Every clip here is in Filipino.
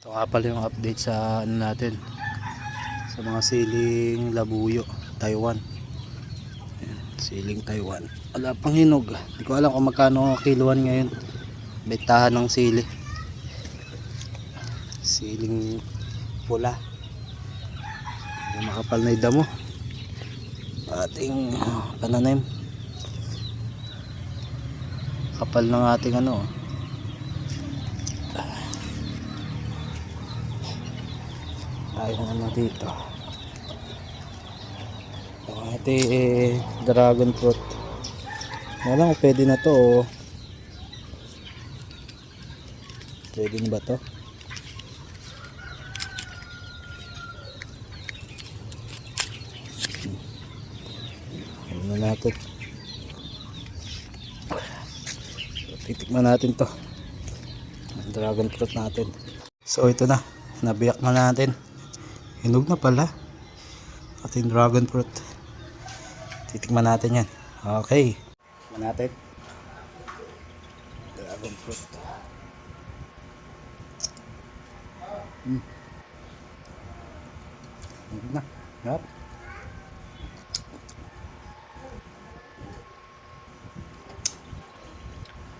Ito nga pala yung update sa ano natin. Sa mga siling labuyo, Taiwan. Ayan, siling Taiwan. Wala pang hinog. Hindi ko alam kung magkano kiluan ngayon. Bentahan ng sili. Siling pula. Yung makapal na yung damo. Ating pananim. Kapal ng ating ano. Tayo ng ano dito. Yung ating eh, dragon fruit. Wala kung pwede na to oh. pwede na ba to? Ano na natin? Titikman natin to. Dragon fruit natin. So ito na. Nabiyak na natin hinog na pala. Ating dragon fruit. Titikman natin yan. Okay. Titikman natin. Dragon fruit. Hmm. hinog na. Yup.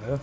Ayun.